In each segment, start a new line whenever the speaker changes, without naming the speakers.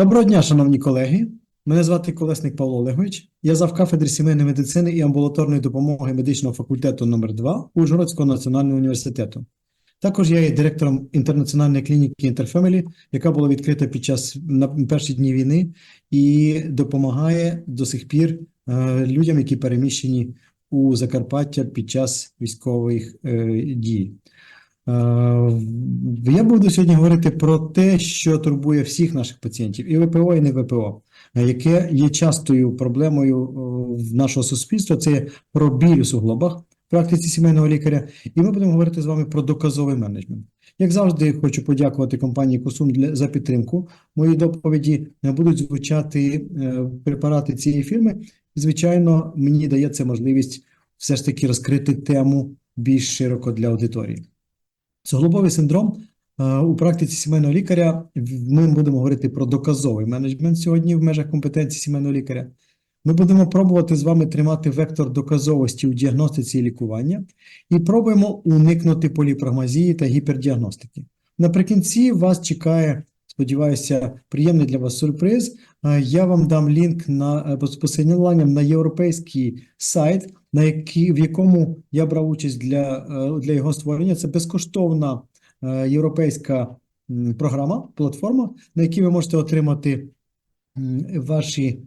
Доброго дня, шановні колеги. Мене звати Колесник Павло Олегович. Я зав кафедри сімейної медицини і амбулаторної допомоги медичного факультету номер 2 Ужгородського національного університету. Також я є директором інтернаціональної клініки Інтерфемілі, яка була відкрита під час на перші дні війни і допомагає до сих пір е, людям, які переміщені у Закарпаття під час військових е, дій. Е, Я буду сьогодні говорити про те, що турбує всіх наших пацієнтів, і ВПО, і не ВПО, е, яке є частою проблемою е, в нашого суспільства. Це про біль у суглобах в практиці сімейного лікаря. І ми будемо говорити з вами про доказовий менеджмент. Як завжди, хочу подякувати компанії Косум для за підтримку. Мої доповіді будуть звучати препарати цієї фірми. Звичайно, мені дає це можливість все ж таки розкрити тему більш широко для аудиторії. Суглобовий синдром е, у практиці сімейного лікаря ми будемо говорити про доказовий менеджмент сьогодні в межах компетенції сімейного лікаря. Ми будемо пробувати з вами тримати вектор доказовості у діагностиці і лікування і пробуємо уникнути поліпрагмазії та гіпердіагностики. Наприкінці вас чекає, сподіваюся, приємний для вас сюрприз. Е, Я вам дам лінк на е, посиланням на європейський сайт, на який, в якому я брав участь для, е, для його створення. Це безкоштовна е, європейська програма, платформа, на якій ви можете отримати ваші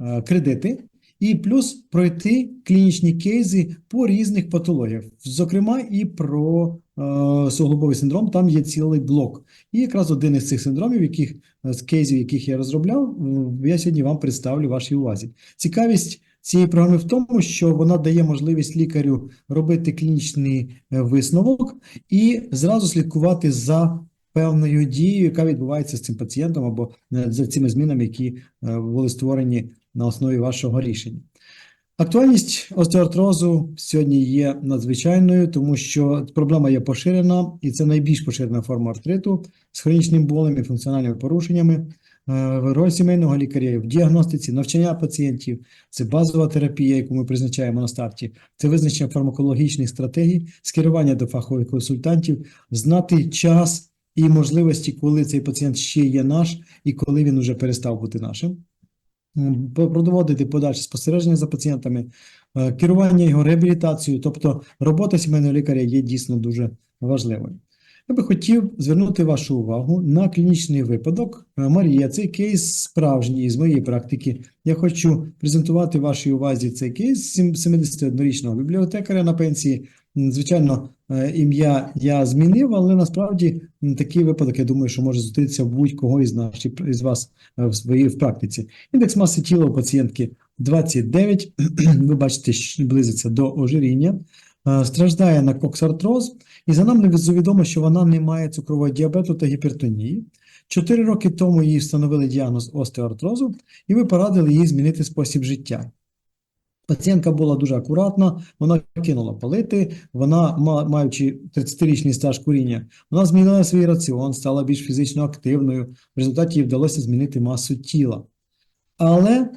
е, кредити. І плюс пройти клінічні кейси по різних патологіях, зокрема і про е, суглобовий синдром. Там є цілий блок. І якраз один із цих синдромів, яких з кейсів, яких я розробляв, я сьогодні вам представлю вашій увазі. Цікавість цієї програми в тому, що вона дає можливість лікарю робити клінічний е, висновок і зразу слідкувати за певною дією, яка відбувається з цим пацієнтом або е, за цими змінами, які е, були створені на основі вашого рішення. Актуальність остеоартрозу сьогодні є надзвичайною, тому що проблема є поширена, і це найбільш поширена форма артриту з хронічним болем і функціональними порушеннями. Е, Роль сімейного лікаря в діагностиці, навчання пацієнтів, це базова терапія, яку ми призначаємо на старті, це визначення фармакологічних стратегій, скерування до фахових консультантів, знати час і можливості, коли цей пацієнт ще є наш і коли він вже перестав бути нашим. М, проводити подальше спостереження за пацієнтами, е, керування його реабілітацією, тобто робота сімейного лікаря є дійсно дуже важливою. Я би хотів звернути вашу увагу на клінічний випадок. Е, Марія, цей кейс справжній з моєї практики. Я хочу презентувати вашій увазі цей кейс сім- 71-річного бібліотекаря на пенсії. Звичайно, е, ім'я я змінив, але насправді такий випадок, я думаю, що може зустрітися будь-кого із наших із вас е, в своїй в практиці. Індекс маси тіла у пацієнтки 29, ви бачите, що близиться до ожиріння, страждає на коксартроз, і за нами відомо, що вона не має цукрового діабету та гіпертонії. Чотири роки тому їй встановили діагноз остеоартрозу, і ви порадили їй змінити спосіб життя. Пацієнтка була дуже акуратна, вона кинула палити, вона, маючи 30-річний стаж куріння, вона змінила свій раціон, стала більш фізично активною. В результаті їй вдалося змінити масу тіла. Але,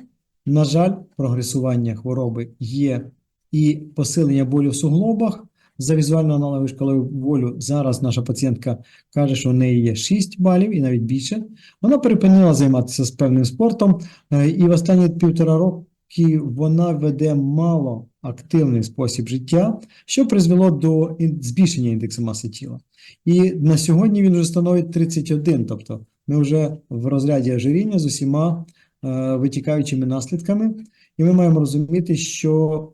на жаль, прогресування хвороби є і посилення болю в суглобах. За візуально аналогою шкалою болю зараз наша пацієнтка каже, що в неї є 6 балів і навіть більше. Вона припинила займатися з певним спортом, е, і в останні півтора роки вона веде мало активний спосіб життя, що призвело до збільшення індексу маси тіла. І на сьогодні він вже становить 31, тобто ми вже в розряді ожиріння з усіма е, витікаючими наслідками. І ми маємо розуміти, що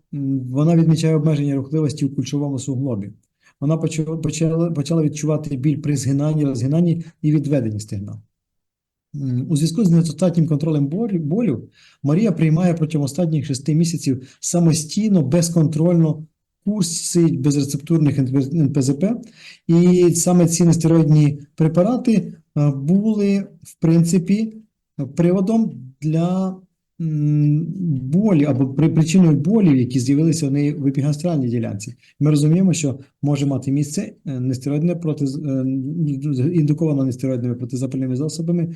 вона відмічає обмеження рухливості у кульшовому суглобі. Вона почала, почала, відчувати біль при згинанні, розгинанні і відведенні стегна. У зв'язку з недостатнім контролем болю, Марія приймає протягом останніх шести місяців самостійно, безконтрольно курси безрецептурних НПЗП. І саме ці нестероїдні препарати е, були, в принципі, приводом для болі або причиною болів, які з'явилися в неї в епігастральній ділянці. Ми розуміємо, що може мати місце е, нестероїдне проти е, індуковано нестероїдними протизапальними засобами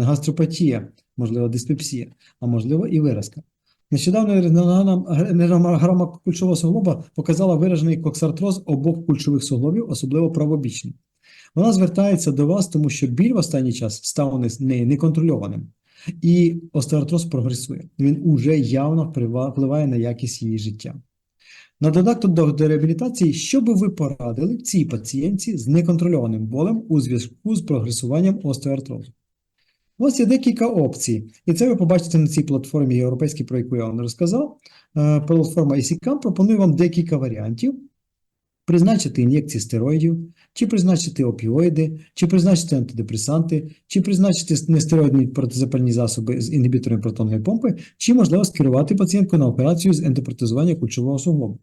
гастропатія, можливо, диспепсія, а можливо і виразка. Нещодавно енергограма кульшового суглоба показала виражений коксартроз обох кульшових суглобів, особливо правобічний. Вона звертається до вас, тому що біль в останній час став неї неконтрольованим. І остеоартроз прогресує. Він уже явно впливає на якість її життя. На додаток до, реабілітації, що би ви порадили цій пацієнтці з неконтрольованим болем у зв'язку з прогресуванням остеоартрозу? У вас є декілька опцій, і це ви побачите на цій платформі європейській, про яку я вам розказав. Е, Платформа EasyCam пропонує вам декілька варіантів. Призначити ін'єкції стероїдів, чи призначити опіоїди, чи призначити антидепресанти, чи призначити нестероїдні протизапальні засоби з інгібіторами протонної помпи, чи можливо скерувати пацієнтку на операцію з ендопротезування кульшового суглобу.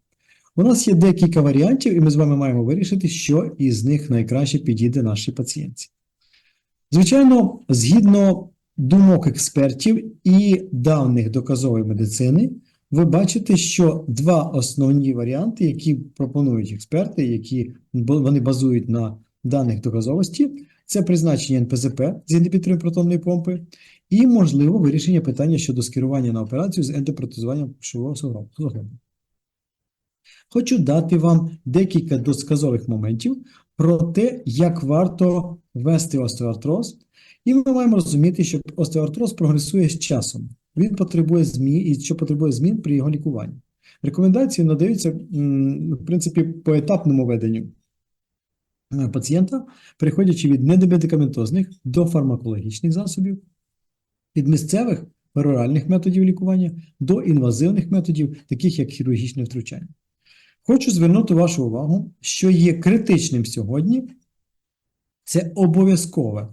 У нас є декілька варіантів, і ми з вами маємо вирішити, що із них найкраще підійде нашій пацієнтці. Звичайно, згідно думок експертів і даних доказової медицини, ви бачите, що два основні варіанти, які пропонують експерти, які вони базують на даних доказовості, це призначення НПЗП з інгібітором протонної помпи і, можливо, вирішення питання щодо скерування на операцію з ендопротезуванням кульшового суглобу. Хочу дати вам декілька досказових моментів про те, як варто вести остеоартроз. І ми маємо розуміти, що остеоартроз прогресує з часом. Він потребує змін і що потребує змін при його лікуванні. Рекомендації надаються, в принципі, по етапному веденню е, пацієнта, переходячи від недомедикаментозних до фармакологічних засобів, від місцевих пероральних методів лікування до інвазивних методів, таких як хірургічне втручання. Хочу звернути вашу увагу, що є критичним сьогодні, це обов'язкове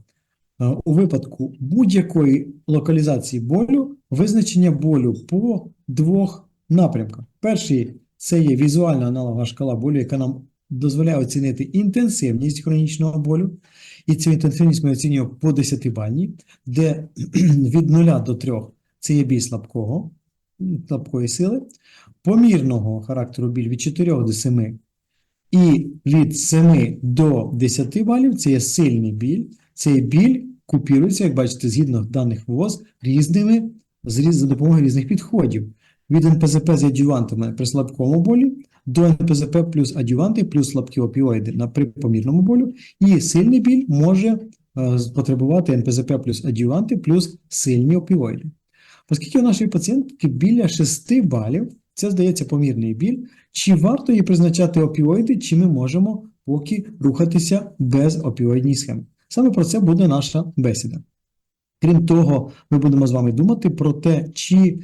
у випадку будь-якої локалізації болю визначення болю по двох напрямках. Перший це є візуальна аналогова шкала болю, яка нам дозволяє оцінити інтенсивність хронічного болю. І цю інтенсивність ми оцінюємо по 10-бальній, де від 0 до 3 це є біль слабкого, слабкої сили, помірного характеру біль від 4 до 7 і від 7 до 10 балів це є сильний біль. Цей біль купірується, як бачите, згідно даних ВОЗ, різними за допомогою різних підходів. Від НПЗП з адювантами при слабкому болі до НПЗП плюс адюванти плюс слабкі опіоїди на при помірному болю. І сильний біль може е, потребувати НПЗП плюс адюванти плюс сильні опіоїди. Оскільки у нашої пацієнтки біля 6 балів, це здається помірний біль, чи варто їй призначати опіоїди, чи ми можемо поки рухатися без опіоїдній схеми. Саме про це буде наша бесіда. Крім того, ми будемо з вами думати про те, чи е,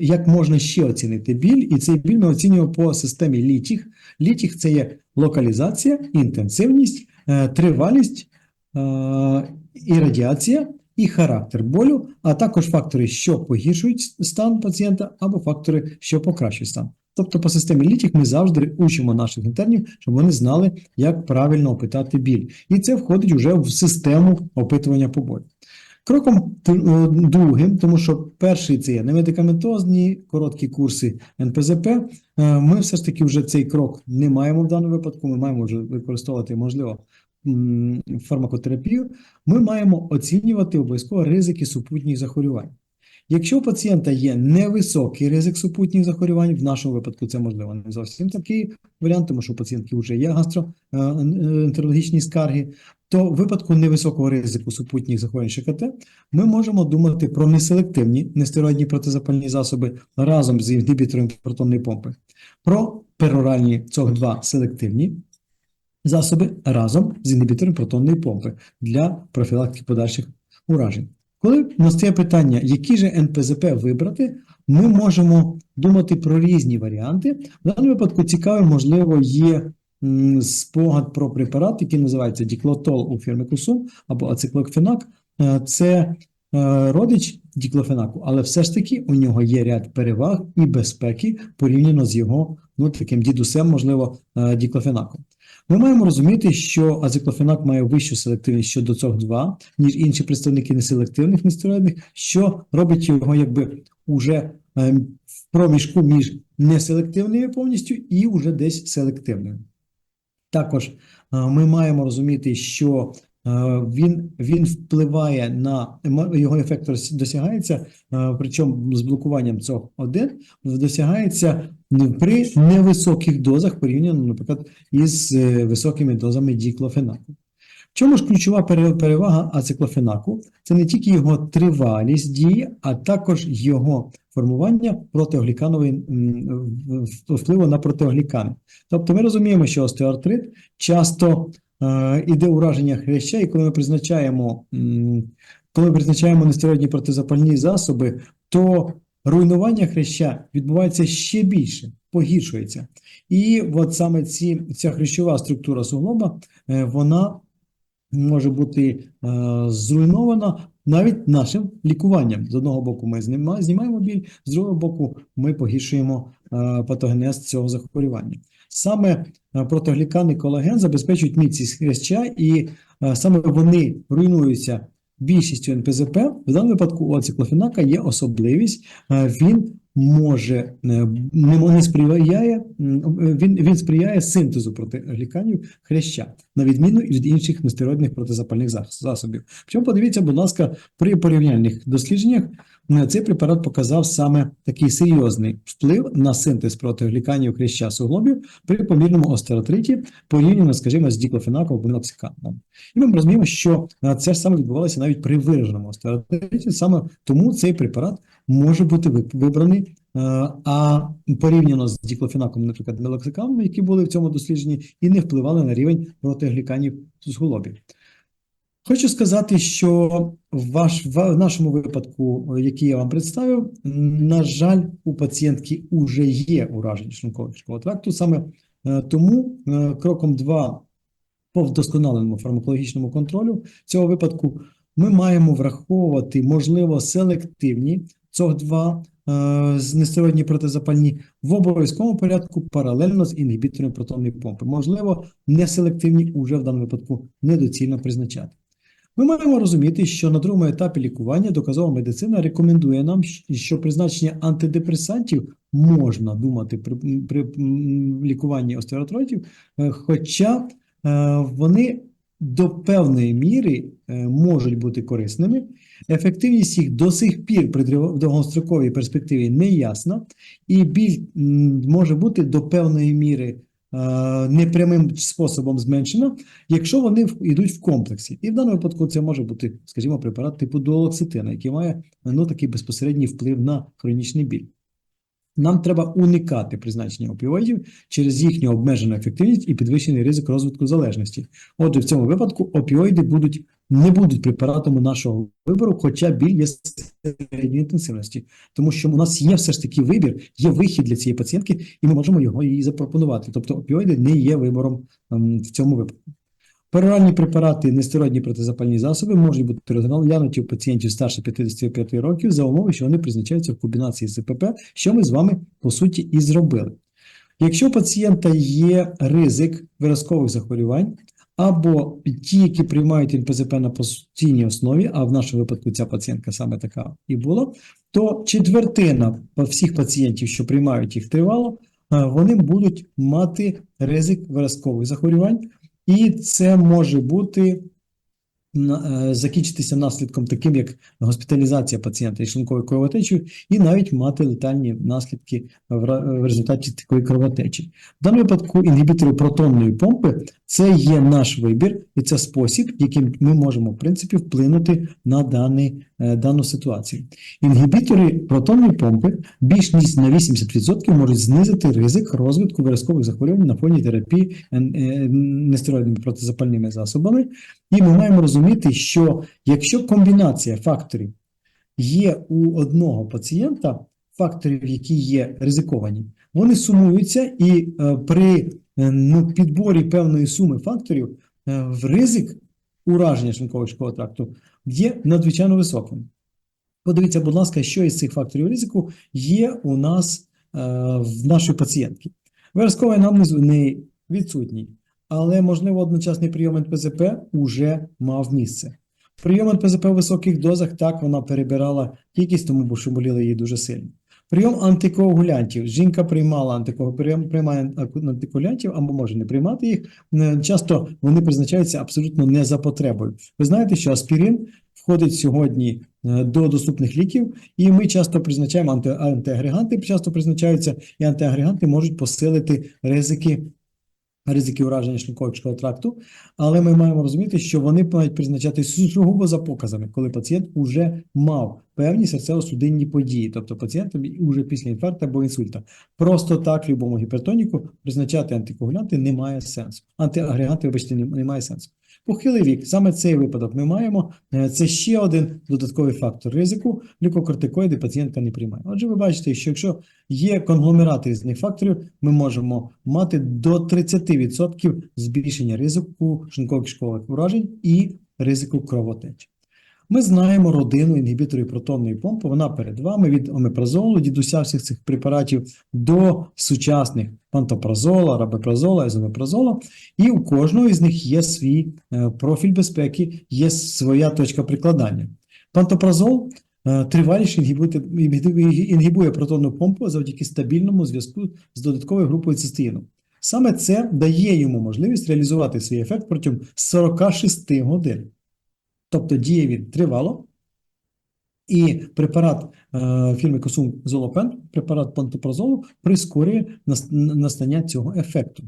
як можна ще оцінити біль, і цей біль ми оцінюємо по системі літіх. Літіх це є локалізація, інтенсивність, е, тривалість е, і радіація, і характер болю, а також фактори, що погіршують стан пацієнта, або фактори, що покращують стан. Тобто по системі літіх ми завжди учимо наших інтернів, щоб вони знали, як правильно опитати біль. І це входить вже в систему опитування по болю. Кроком е, другим, тому що перший це є немедикаментозні короткі курси НПЗП. е, Ми все ж таки вже цей крок не маємо в даному випадку. Ми маємо вже використовувати, можливо, фармакотерапію. Ми маємо оцінювати обов'язково ризики супутніх захворювань. Якщо у пацієнта є невисокий ризик супутніх захворювань, в нашому випадку це можливо не зовсім такий варіант, тому що у пацієнтки вже є гастроентерологічні скарги, то в випадку невисокого ризику супутніх захворювань ШКТ ми можемо думати про неселективні нестероїдні протизапальні засоби разом з інгібітором протонної помпи, про пероральні ЦОГ-2 селективні засоби разом з інгібітором протонної помпи для профілактики подальших уражень. Коли настає питання, які же НПЗП вибрати, ми можемо думати про різні варіанти. В даному випадку цікавим, можливо, є спогад про препарат, який називається діклотол у фірми Кусум або ациклофенак. Е, Це е, родич діклофенаку, але все ж таки у нього є ряд переваг і безпеки порівняно з його ну, таким дідусем, можливо, е, діклофенаком. Ми маємо розуміти, що азиклофенак має вищу селективність щодо ЦОГ-2, ніж інші представники неселективних нестероїдних, що робить його якби уже ем, в проміжку між неселективними повністю і уже десь селективними. Також е, ми маємо розуміти, що е, він, він впливає на емо- його ефект досягається, е, причому з блокуванням цього 1 досягається при невисоких дозах порівняно, наприклад, із е, високими дозами діклофенаку. В чому ж ключова перевага ациклофенаку? Це не тільки його тривалість дії, а також його формування протиогліканової впливу на протиоглікани. Тобто ми розуміємо, що остеоартрит часто е, іде ураження хряща, і коли ми призначаємо, коли ми призначаємо нестероїдні протизапальні засоби, то руйнування хряща відбувається ще більше, погіршується. І от саме ці, ця хрящова структура суглоба, е, вона може бути е, зруйнована навіть нашим лікуванням. З одного боку, ми знімаємо біль, з другого боку, ми погіршуємо е, патогенез цього захворювання. Саме протиглікан і колаген забезпечують міцність хряща, і саме вони руйнуються більшістю НПЗП. В даному випадку у ациклофенака є особливість, е, він може е, не сприяє, він, він сприяє синтезу протигліканів хряща, на відміну від інших нестероїдних протизапальних засобів. Причому подивіться, будь ласка, при порівняльних дослідженнях е, цей препарат показав саме такий серйозний вплив на синтез протигліканів хряща суглобів при помірному остеротриті порівняно, скажімо, з діклофенаком або ноксиканом. І ми розуміємо, що е, це ж саме відбувалося навіть при вираженому остеротриті, саме тому цей препарат може бути вибраний. е, А порівняно з діклофенаком, наприклад, мелоксиканом, які були в цьому дослідженні, і не впливали на рівень протигліканів суглобів. Хочу сказати, що ваш, в нашому випадку, який я вам представив, на жаль, у пацієнтки вже є ураження шлунково-кишкового тракту. Саме е, тому е, кроком 2 по вдосконаленому фармакологічному контролю цього випадку ми маємо враховувати, можливо, селективні ЦОГ-2 е, нестероїдні протизапальні в обов'язковому порядку паралельно з інгібітором протонної помпи. Можливо, неселективні уже в даному випадку недоцільно призначати. Ми маємо розуміти, що на другому етапі лікування доказова медицина рекомендує нам, що призначення антидепресантів можна думати при, при лікуванні остеоартроїдів, е, хоча е, вони до певної міри е, можуть бути корисними. Ефективність їх до сих пір при довгостроковій перспективі не ясна, і біль може бути до певної міри непрямим способом зменшено, якщо вони йдуть в комплексі. І в даному випадку це може бути, скажімо, препарат типу дуолокситина, який має ну, такий безпосередній вплив на хронічний біль. Нам треба уникати призначення опіоїдів через їхню обмежену ефективність і підвищений ризик розвитку залежності. Отже, в цьому випадку опіоїди будуть, не будуть препаратами нашого вибору, хоча біль є середньої інтенсивності. Тому що у нас є все ж таки вибір, є вихід для цієї пацієнтки, і ми можемо його їй запропонувати. Тобто опіоїди не є вибором ем, в цьому випадку. Пероральні препарати, нестероїдні протизапальні засоби можуть бути розглянуті у пацієнтів старше 55 років за умови, що вони призначаються в комбінації з ЗПП, що ми з вами по суті і зробили. Якщо у пацієнта є ризик виразкових захворювань, або ті, які приймають НПЗП на постійній основі, а в нашому випадку ця пацієнтка саме така і була, то четвертина всіх пацієнтів, що приймають їх тривало, вони будуть мати ризик виразкових захворювань. І це може бути закінчитися наслідком таким, як госпіталізація пацієнта із шлунковою кровотечею, і навіть мати летальні наслідки в результаті такої кровотечі. В даному випадку інгібітори протонної помпи це є наш вибір, і це спосіб, яким ми можемо в принципі вплинути на даний, е, дану ситуацію. Інгібітори протонної помпи більш ніж на 80% можуть знизити ризик розвитку виразкових захворювань на фоні терапії е, е, нестероїдними протизапальними засобами. І ми маємо розуміти, що якщо комбінація факторів є у одного пацієнта, факторів, які є ризиковані, вони сумуються, і е, при е, ну, підборі певної суми факторів е, в ризик ураження шлунково-кишкового тракту є надзвичайно високим. Подивіться, будь ласка, що із цих факторів ризику є у нас в нашої пацієнтки. Виразковий анамнез у неї відсутній, але, можливо, одночасний прийом НПЗП уже мав місце. Прийом НПЗП в високих дозах так вона перебирала кількість, тому бо що боліло її дуже сильно. Прийом антикоагулянтів. Жінка приймала антикоагу- прийом- приймає антикоагулянтів або може не приймати їх. Е, Часто вони призначаються абсолютно не за потребою. Ви знаєте, що аспірин входить сьогодні е, до доступних ліків, і ми часто призначаємо анти, антиагреганти, часто призначаються, і антиагреганти можуть посилити ризики ризики ураження шлунково тракту, але ми маємо розуміти, що вони мають призначатися сугубо за показами, коли пацієнт уже мав певні серцево-судинні події, тобто пацієнт уже після інфаркту або інсульта. Просто так любому гіпертоніку призначати антикоагулянти немає сенсу. Антиагрегати, вибачте, немає сенсу. Похилий вік, саме цей випадок ми маємо. Е, Це ще один додатковий фактор ризику. Глюкокортикоїди пацієнтка не приймає. Отже, ви бачите, що якщо є конгломерат різних факторів, ми можемо мати до 30% збільшення ризику шлунково-кишкових уражень і ризику кровотечі. Ми знаємо родину інгібіторів протонної помпи. Вона перед вами від омепразолу, дідуся всіх цих препаратів до сучасних пантопразола, рабепразола, езомепразола. І у кожного із них є свій е, профіль безпеки, є своя точка прикладання. Пантопразол е, триваліше інгібує, протонну помпу завдяки стабільному зв'язку з додатковою групою цистеїну. Саме це дає йому можливість реалізувати свій ефект протягом 46 годин. Тобто діє він тривало, і препарат е, фірми Косум Золопен, препарат пантопрозолу, прискорює настання цього ефекту.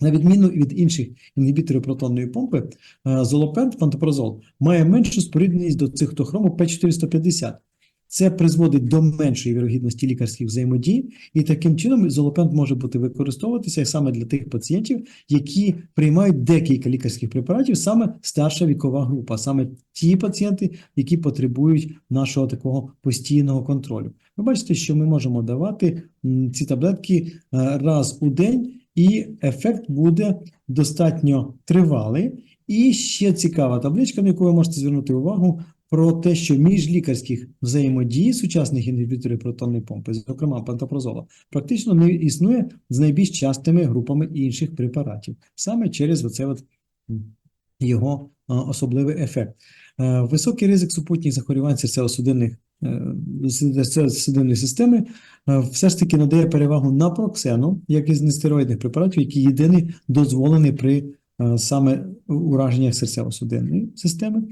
На відміну від інших інгібіторів протонної помпи, е, золопент, пантопрозол має меншу спорідненість до цихтохрому П450. Це призводить до меншої вірогідності лікарських взаємодій, і таким чином золопент може бути використовуватися саме для тих пацієнтів, які приймають декілька лікарських препаратів, саме старша вікова група, саме ті пацієнти, які потребують нашого такого постійного контролю. Ви бачите, що ми можемо давати ці таблетки е, раз у день, і ефект буде достатньо тривалий. І ще цікава табличка, на яку ви можете звернути увагу, про те, що міжлікарських взаємодій сучасних інгібіторів протонної помпи, зокрема пантопрозола, практично не існує з найбільш частими групами інших препаратів, саме через оце от його а, особливий ефект. Е, Високий ризик супутніх захворювань серцево-судинних е, серцево-судинної системи е, все ж таки надає перевагу на проксену, як із нестероїдних препаратів, які єдиний дозволений при е, саме ураженнях серцево-судинної системи,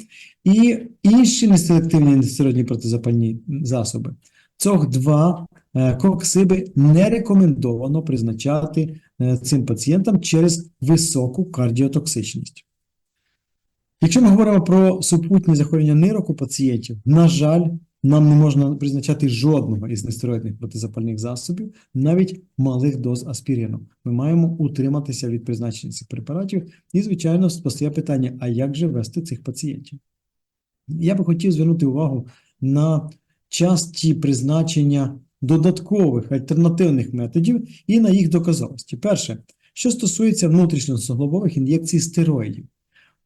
і інші неселективні нестероїдні протизапальні засоби. Цих два е, коксиби не рекомендовано призначати е, цим пацієнтам через високу кардіотоксичність. Якщо ми говоримо про супутні захворювання нирок у пацієнтів, на жаль, нам не можна призначати жодного із нестероїдних протизапальних засобів, навіть малих доз аспірину. Ми маємо утриматися від призначення цих препаратів. І, звичайно, постає питання: а як же вести цих пацієнтів? Я би хотів звернути увагу на часті призначення додаткових альтернативних методів і на їх доказовості. Перше, що стосується внутрішньосоглобових ін'єкцій стероїдів.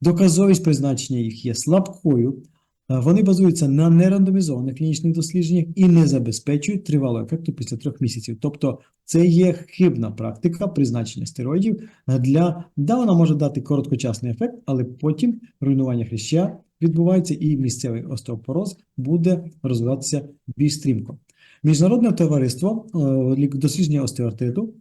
Доказовість призначення їх є слабкою, вони базуються на нерандомізованих клінічних дослідженнях і не забезпечують тривалого ефекту після трьох місяців. Тобто це є хибна практика призначення стероїдів для да, вона може дати короткочасний ефект, але потім руйнування хряща відбувається і місцевий остеопороз буде розвиватися більш стрімко. Міжнародне товариство е, дослідження остеоартриту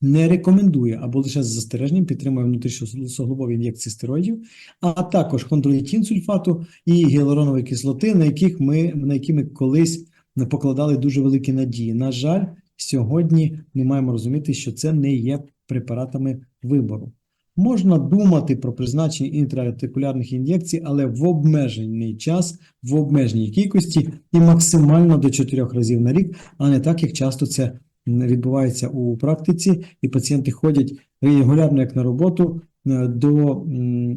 не рекомендує або лише з застереженням підтримує внутрішньосоглобові ін'єкції стероїдів, а також хондролітін сульфату і гіалуронової кислоти, на яких ми на які ми колись покладали дуже великі надії. На жаль, сьогодні ми маємо розуміти, що це не є препаратами вибору. Можна думати про призначення інтраартикулярних ін'єкцій, але в обмежений час, в обмеженій кількості і максимально до 4 разів на рік, а не так, як часто це відбувається у практиці, і пацієнти ходять регулярно як на роботу е, до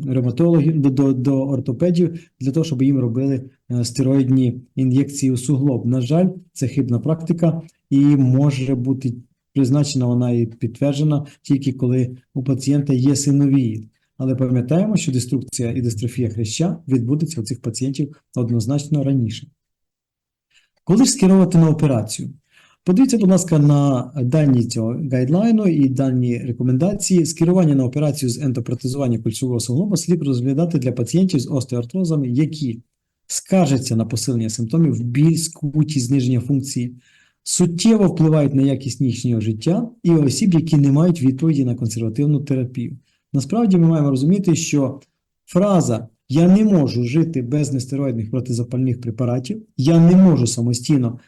ревматологів, до, до, ортопедів для того, щоб їм робили е, стероїдні ін'єкції у суглоб. На жаль, це хибна практика і може бути призначена вона і підтверджена тільки коли у пацієнта є синовії. Але пам'ятаємо, що деструкція і дистрофія хряща відбудеться у цих пацієнтів однозначно раніше. Коли ж скерувати на операцію? Подивіться, будь ласка, на дані цього гайдлайну і дані рекомендації. Скерування на операцію з ендопротезування кульшового суглоба слід розглядати для пацієнтів з остеоартрозами, які скаржаться на посилення симптомів, біль, скутість, зниження функції, суттєво впливають на якість їхнього життя і осіб, які не мають відповіді на консервативну терапію. Насправді ми маємо розуміти, що фраза Я не можу жити без нестероїдних протизапальних препаратів, я не можу самостійно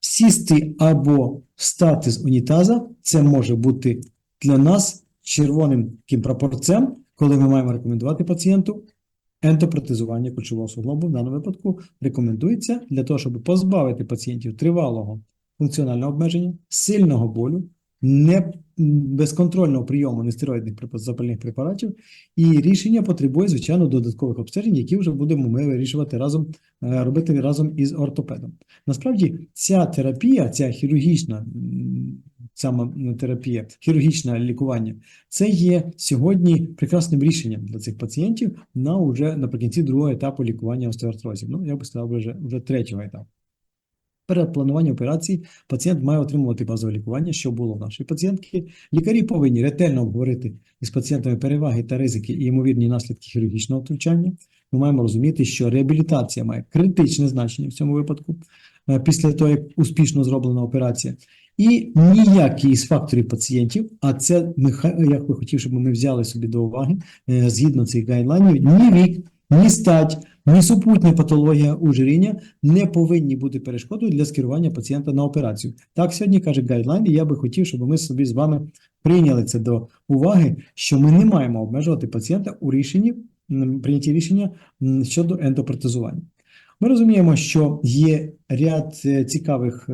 сісти або встати з унітаза, це може бути для нас червоним таким прапорцем, коли ми маємо рекомендувати пацієнту. Ентопротезування кульшового суглобу в даному випадку рекомендується для того, щоб позбавити пацієнтів тривалого функціонального обмеження, сильного болю, не безконтрольного прийому нестероїдних запальних препаратів, і рішення потребує, звичайно, додаткових обстежень, які вже будемо ми вирішувати разом, е, робити разом із ортопедом. Насправді, ця терапія, ця хірургічна саме терапія, хірургічне лікування, це є сьогодні прекрасним рішенням для цих пацієнтів на уже наприкінці другого етапу лікування остеоартрозів. Ну, я би сказав, вже, вже третього етапу. Перед плануванням операції пацієнт має отримувати базове лікування, що було в нашої пацієнтки. Лікарі повинні ретельно обговорити із пацієнтами переваги та ризики і ймовірні наслідки хірургічного втручання. Ми маємо розуміти, що реабілітація має критичне значення в цьому випадку е, після того, як успішно зроблена операція. І ніякий із факторів пацієнтів, а це ми ха- я би хотів, щоб ми взяли собі до уваги е, згідно цих гайдлайнів, ні вік, ні стать, ні супутня патологія ожиріння не повинні бути перешкодою для скерування пацієнта на операцію. Так сьогодні каже гайдлайн, і я би хотів, щоб ми собі з вами прийняли це до уваги, що ми не маємо обмежувати пацієнта у рішенні м, прийнятті рішення щодо ендопротезування. Ми розуміємо, що є ряд е, цікавих е,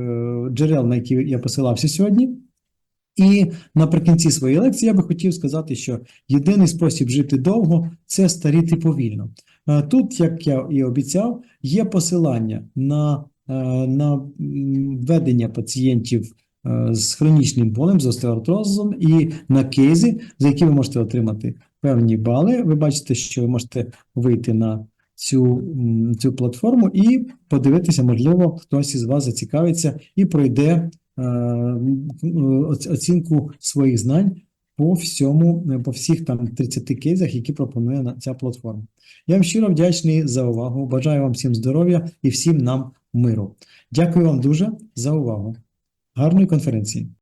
джерел, на які я посилався сьогодні. І наприкінці своєї лекції я би хотів сказати, що єдиний спосіб жити довго це старіти повільно. Е, Тут, як я і обіцяв, є посилання на, е, на ведення пацієнтів е, з хронічним болем, з остеоартрозом і на кейзи, за які ви можете отримати певні бали. Ви бачите, що ви можете вийти на цю, цю платформу і подивитися, можливо, хтось із вас зацікавиться і пройде оцінку своїх знань по всьому, е, по всіх там 30 кейсах, які пропонує ця платформа. Я вам щиро вдячний за увагу. Бажаю вам всім здоров'я і всім нам миру. Дякую вам дуже за увагу. Гарної конференції.